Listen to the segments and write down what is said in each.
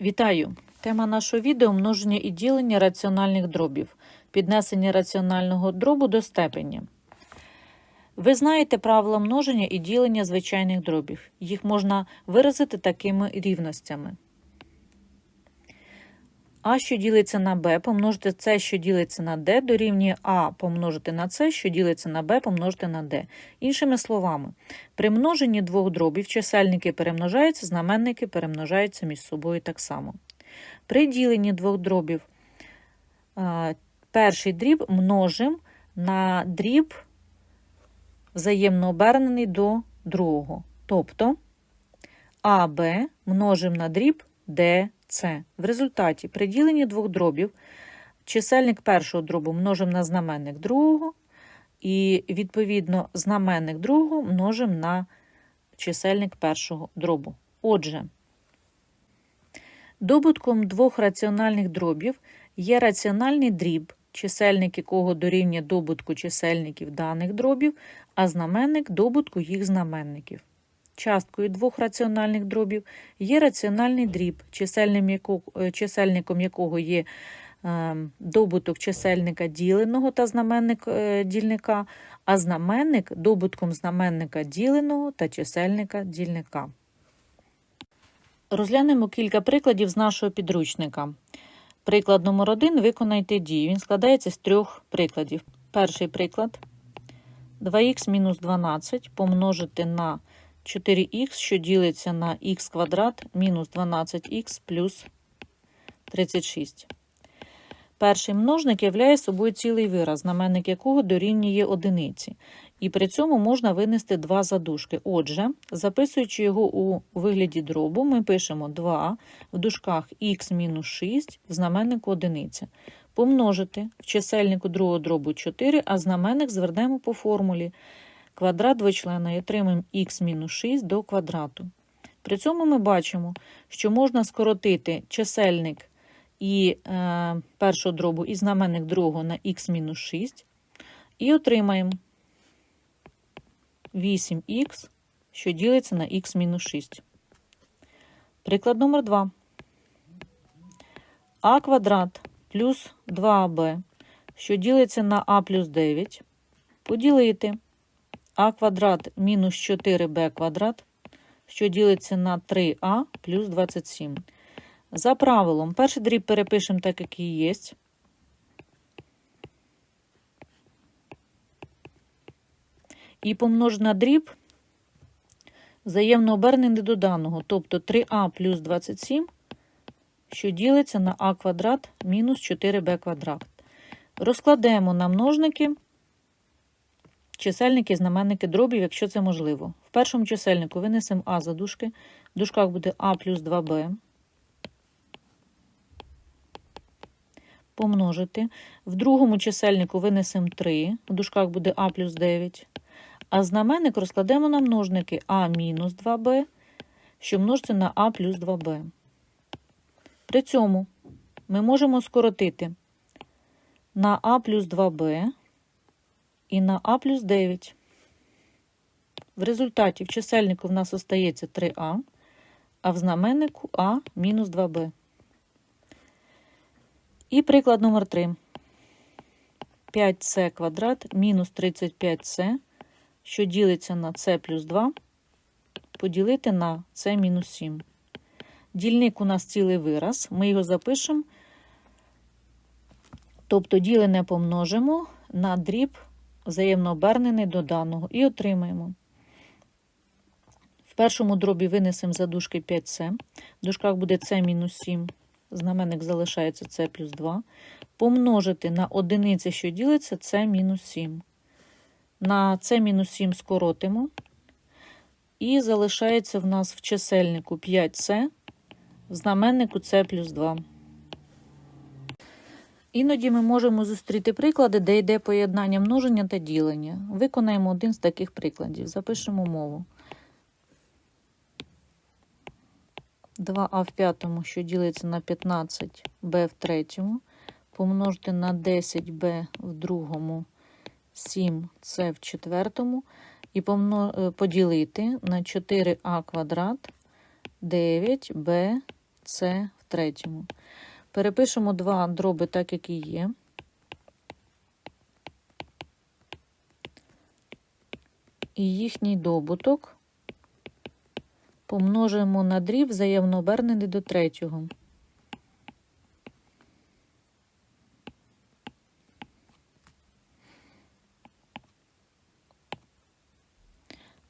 Вітаю! Тема нашого відео множення і ділення раціональних дробів, піднесення раціонального дробу до степені. Ви знаєте правила множення і ділення звичайних дробів. Їх можна виразити такими рівностями. А, що ділиться на b, помножити С, що ділиться на d, дорівнює А помножити на С, що ділиться на b, помножити на d. Іншими словами, при множенні двох дробів чисельники перемножаються, знаменники перемножаються між собою так само. При діленні двох дробів перший дріб множимо на дріб взаємно обернений до другого. Тобто АБ множимо на дріб ДЦ. В результаті при діленні двох дробів чисельник першого дробу множимо на знаменник другого, і, відповідно, знаменник другого множимо на чисельник першого дробу. Отже, добутком двох раціональних дробів є раціональний дріб, чисельник якого дорівнює добутку чисельників даних дробів, а знаменник добутку їх знаменників. Часткою двох раціональних дробів є раціональний дріб, е, чисельником якого є е, добуток чисельника діленого та знаменник е, дільника, а знаменник добутком знаменника діленого та чисельника дільника. Розглянемо кілька прикладів з нашого підручника. Приклад номер один виконайте дію. Він складається з трьох прикладів. Перший приклад 2х мінус 12 помножити на 4х, що ділиться на х квадрат мінус 12х плюс 36. Перший множник являє собою цілий вираз, знаменник якого дорівнює одиниці. І при цьому можна винести два задушки. Отже, записуючи його у вигляді дробу, ми пишемо 2 в дужках х мінус 6 в знаменнику одиниця. Помножити в чисельнику другого дробу 4, а знаменник звернемо по формулі квадрат двочлена і отримаємо х мінус 6 до квадрату. При цьому ми бачимо, що можна скоротити чисельник і е, першого дробу і знаменник другого на х мінус 6 і отримаємо 8х, що ділиться на х мінус 6. Приклад номер 2. а квадрат плюс 2аб, що ділиться на а плюс 9, поділити а квадрат мінус 4b квадрат, що ділиться на 3а плюс 27. За правилом, перший дріб перепишемо так, як і є. І помнож на дріб взаємно обернений до даного, тобто 3а плюс 27, що ділиться на а квадрат мінус 4b квадрат. Розкладемо на множники чисельники знаменники дробів, якщо це можливо. В першому чисельнику винесемо а за дужки, в дужках буде а плюс 2b. Помножити. В другому чисельнику винесемо 3, в дужках буде а плюс 9. А знаменник розкладемо на множники а мінус 2b, що множиться на а плюс 2b. При цьому ми можемо скоротити на а плюс 2b і на а плюс 9. В результаті в чисельнику в нас остається 3а, а в знаменнику а мінус 2b. І приклад номер 3. 5c квадрат мінус 35c, що ділиться на c плюс 2, поділити на c мінус 7. Дільник у нас цілий вираз, ми його запишемо, тобто ділене помножимо на дріб взаємно обернений до даного і отримаємо. В першому дробі винесемо за дужки 5c, в дужках буде c мінус 7, знаменник залишається c плюс 2, помножити на одиниці, що ділиться, c мінус 7. На c мінус 7 скоротимо, і залишається в нас в чисельнику 5c, в знаменнику c плюс 2. Іноді ми можемо зустріти приклади, де йде поєднання множення та ділення. Виконаємо один з таких прикладів. Запишемо мову. 2а в п'ятому, що ділиться на 15b в третьому, помножити на 10b в другому, 7c в четвертому, і е, поділити на 4а квадрат 9b С в третьому. Перепишемо два дроби так, як і є. І їхній добуток помножимо на дріб взаємно обернений до третього.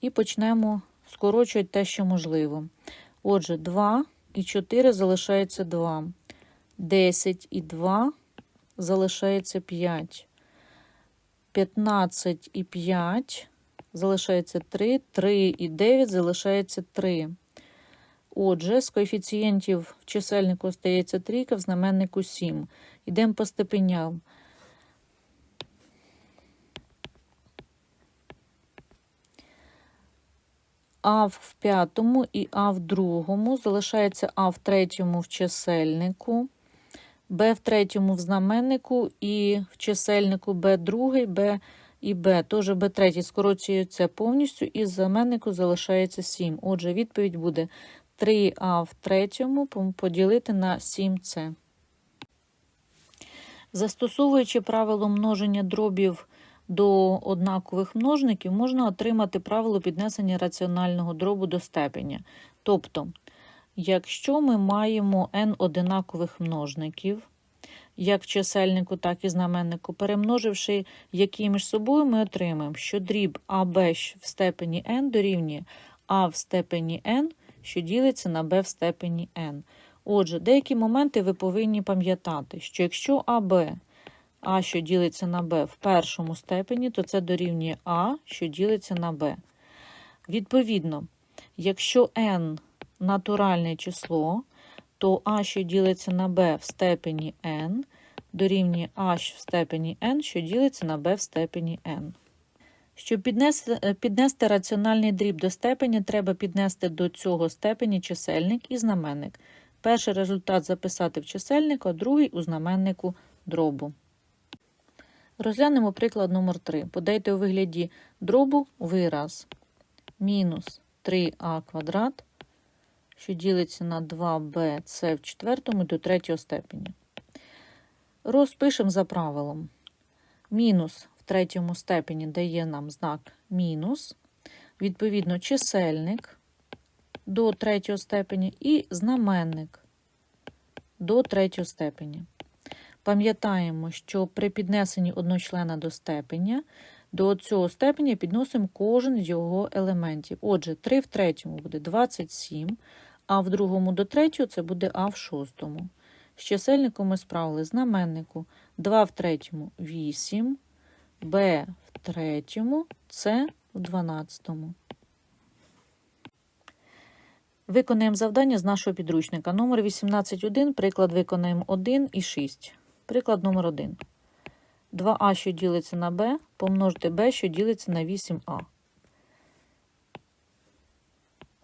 І почнемо скорочувати те, що можливо. Отже, 2 і 4 залишається 2. 10 і 2 залишається 5. 15 і 5 залишається 3. 3 і 9 залишається 3. Отже, з коефіцієнтів в чисельнику остається трійка, в знаменнику 7. Йдемо по степеням. А в п'ятому і А в другому. Залишається А в третьому в чисельнику, Б в третьому в знаменнику і в чисельнику Б другий, Б і Б. Тож Б третій скорочується повністю, і з знаменнику залишається 7. Отже, відповідь буде 3А в третьому поділити на 7С. Застосовуючи правило множення дробів до однакових множників, можна отримати правило піднесення раціонального дробу до степеня. Тобто, якщо ми маємо n одинакових множників, як в чисельнику, так і знаменнику, перемноживши які між собою, ми отримаємо, що дріб АБ в степені n дорівнює А в степені n, що ділиться на b в степені n. Отже, деякі моменти ви повинні пам'ятати, що якщо АБ а, що ділиться на Б в першому степені, то це дорівнює А, що ділиться на Б. Відповідно, якщо n натуральне число, то А, що ділиться на Б в степені n, дорівнює А в степені n, що ділиться на Б в степені n. Щоб піднести, піднести раціональний дріб до степені, треба піднести до цього степені чисельник і знаменник. Перший результат записати в чисельник, а другий у знаменнику дробу. Розглянемо приклад номер 3 Подайте у вигляді дробу вираз мінус 3а квадрат, що ділиться на 2bc в четвертому до третього степені. Розпишемо за правилом. Мінус в третьому степені дає нам знак мінус, відповідно, чисельник до третього степені і знаменник до третього степені. Пам'ятаємо, що при піднесенні одночлена до степеня, до цього степеня підносимо кожен з його елементів. Отже, 3 в третьому буде 27, а в другому до третього це буде А в шостому. З чисельником ми справили знаменнику 2 в третьому 8, Б в третьому, С в дванадцятому. Виконаємо завдання з нашого підручника. Номер 18.1, приклад виконаємо 1 і 6. Приклад номер 1. 2а, що ділиться на b, помножити b, що ділиться на 8а.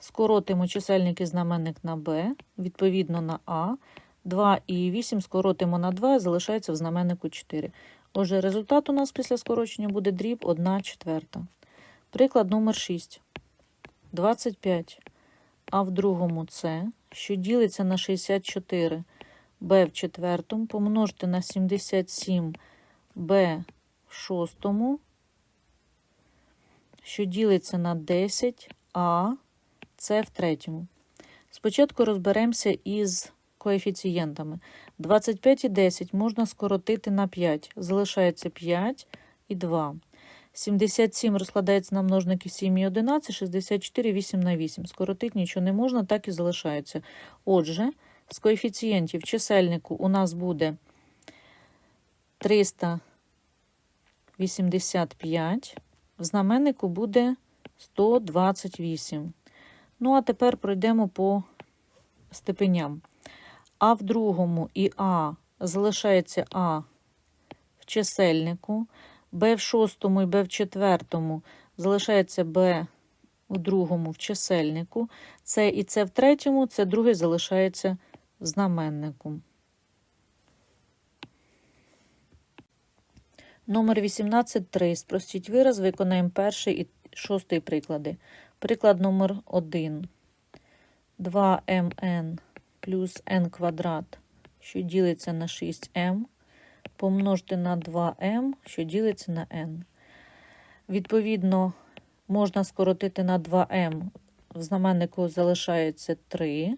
Скоротимо чисельник і знаменник на b, відповідно на а. 2 і 8 скоротимо на 2, залишається в знаменнику 4. Отже, результат у нас після скорочення буде дріб 1 четверта. Приклад номер 6. 25. А в другому це, що ділиться на 64 b в четвертому помножити на 77 b в шостому, що ділиться на 10 а це в третьому. Спочатку розберемося із коефіцієнтами. 25 і 10 можна скоротити на 5. Залишається 5 і 2. 77 розкладається на множники 7 і 11, 64 8 на 8. Скоротити нічого не можна, так і залишається. Отже, з коефіцієнтів чисельнику у нас буде 385, в знаменнику буде 128. Ну, а тепер пройдемо по степеням. А в другому і А залишається А в чисельнику, Б в шостому і Б в четвертому залишається Б у другому в чисельнику, С і С в третьому, це другий залишається знаменнику. Номер 18.3. Спростіть вираз, виконаємо перший і шостий приклади. Приклад номер 1. 2mn плюс n квадрат, що ділиться на 6m, помножити на 2m, що ділиться на n. Відповідно, можна скоротити на 2m. В знаменнику залишається 3.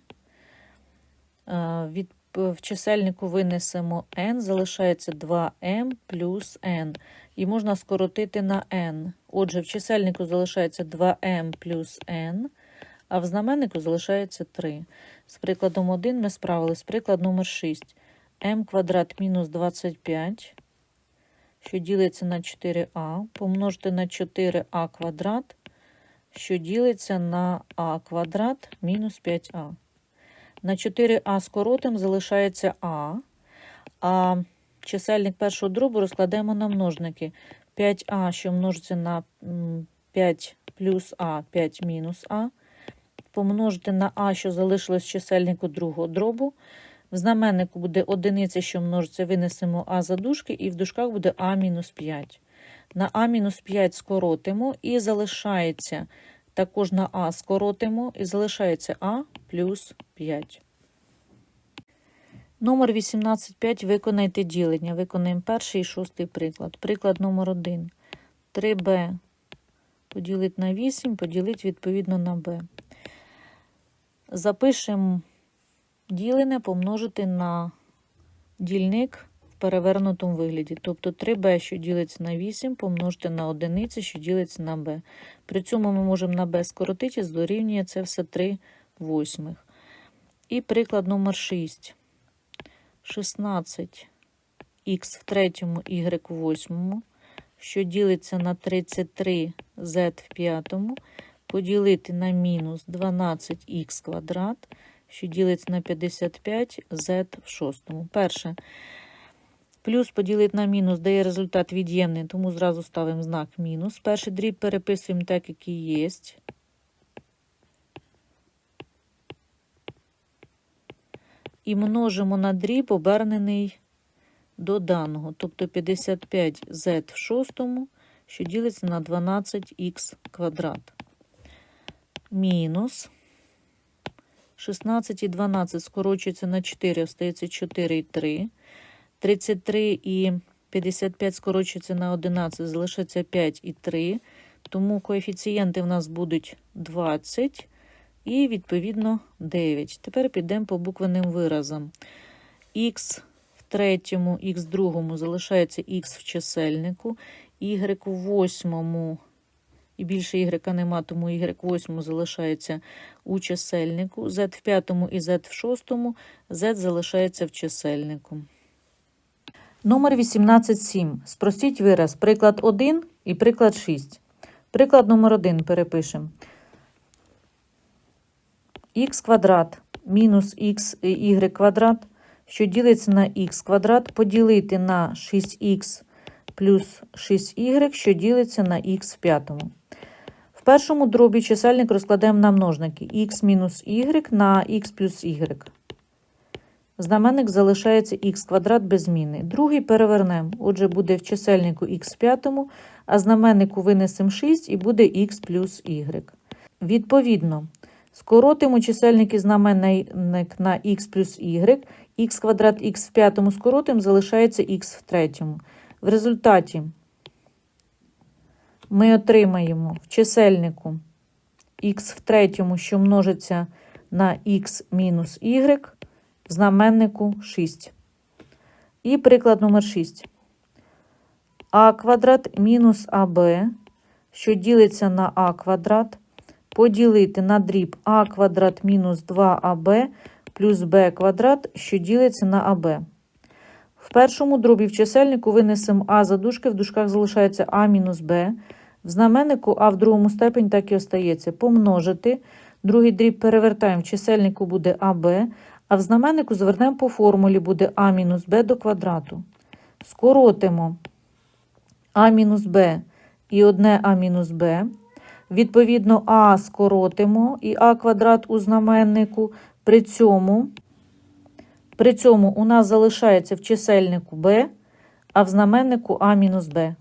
Е, в чисельнику винесемо n, залишається 2m плюс n. І можна скоротити на n. Отже, в чисельнику залишається 2m плюс n, а в знаменнику залишається 3. З прикладом 1 ми справились. Приклад номер 6. m квадрат мінус 25, що ділиться на 4а, помножити на 4а квадрат, що ділиться на а квадрат мінус 5а. На 4а скоротим залишається а, а чисельник першого дробу розкладаємо на множники. 5а, що множиться на 5 плюс а, 5 мінус а, помножити на а, що залишилось в чисельнику другого дробу. В знаменнику буде одиниця, що множиться, винесемо а за дужки, і в дужках буде а мінус 5. На а мінус 5 скоротимо і залишається, також на а скоротимо, і залишається а плюс 5. Номер 18.5. Виконайте ділення. Виконаємо перший і шостий приклад. Приклад номер 1. 3b поділити на 8, поділити відповідно на b. Запишемо ділене помножити на дільник в перевернутому вигляді. Тобто 3b, що ділиться на 8, помножити на одиниці, що ділиться на b. При цьому ми можемо на b скоротити, дорівнює це все 3 восьмих. І приклад номер 6. 16х в третьому, y в восьмому, що ділиться на 33z в п'ятому, поділити на мінус 12х квадрат, що ділиться на 55z в шостому. Перше. Плюс поділити на мінус дає результат від'ємний, тому зразу ставимо знак мінус. Перший дріб переписуємо так, як і є. І множимо на дріб, обернений до даного, тобто 55z в шостому, що ділиться на 12х квадрат. Мінус 16 і 12 скорочується на 4, остається 4 і 3. 33 і 55 скорочується на 11, залишиться 5 і 3. Тому коефіцієнти в нас будуть 20 і, відповідно, 9. Тепер підемо по буквенним виразам. Х в третьому, х в другому залишається х в чисельнику, y в восьмому, і більше y нема, тому y в восьмому залишається у чисельнику, z в п'ятому і z в шостому, z залишається в чисельнику. Номер 18.7. Спростіть вираз. Приклад 1 і приклад 6. Приклад номер 1 перепишемо. Х квадрат мінус х y квадрат, що ділиться на х квадрат, поділити на 6х плюс 6y, що ділиться на х в п'ятому. В першому дробі чисельник розкладаємо на множники х мінус y на х плюс y. Знаменник залишається х квадрат без зміни. Другий перевернемо. Отже, буде в чисельнику х в п'ятому, а знаменнику винесемо 6 і буде х плюс y. Відповідно, скоротимо чисельник і знаменник на х плюс y, х квадрат х в п'ятому скоротимо, залишається х в третьому. В результаті ми отримаємо в чисельнику х в третьому, що множиться на х мінус y, в знаменнику 6. І приклад номер 6. а квадрат мінус аб, що ділиться на а квадрат, поділити на дріб а квадрат мінус 2аб плюс b квадрат, що ділиться на аб. В першому дробі в чисельнику винесемо а за дужки, в дужках залишається а мінус b. В знаменнику а в другому степені так і остається. Помножити. Другий дріб перевертаємо, в чисельнику буде АБ, а в знаменнику звернемо по формулі буде а мінус b до квадрату. Скоротимо а мінус b і одне а мінус b. Відповідно, а скоротимо і а квадрат у знаменнику. При цьому, при цьому у нас залишається в чисельнику b, а в знаменнику а мінус b.